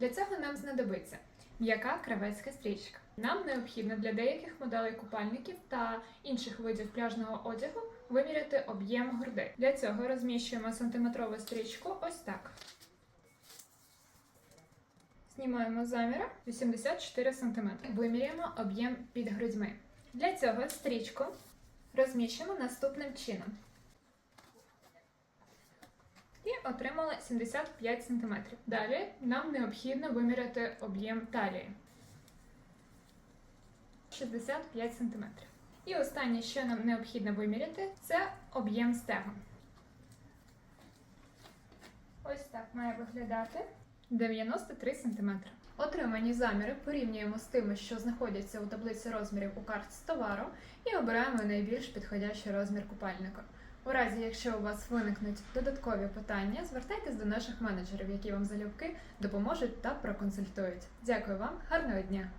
Для цього нам знадобиться м'яка кравецька стрічка. Нам необхідно для деяких моделей купальників та інших видів пляжного одягу виміряти об'єм грудей. Для цього розміщуємо сантиметрову стрічку ось так. Знімаємо заміра 84 см. Виміряємо об'єм під грудьми. Для цього стрічку розміщимо наступним чином. І отримали 75 см. Далі нам необхідно виміряти об'єм талії 65 см. І останнє, що нам необхідно виміряти, це об'єм стегон. Ось так має виглядати 93 см. Отримані заміри порівнюємо з тими, що знаходяться у таблиці розмірів у картці товару, і обираємо найбільш підходящий розмір купальника. У разі, якщо у вас виникнуть додаткові питання, звертайтесь до наших менеджерів, які вам залюбки допоможуть та проконсультують. Дякую вам, гарного дня!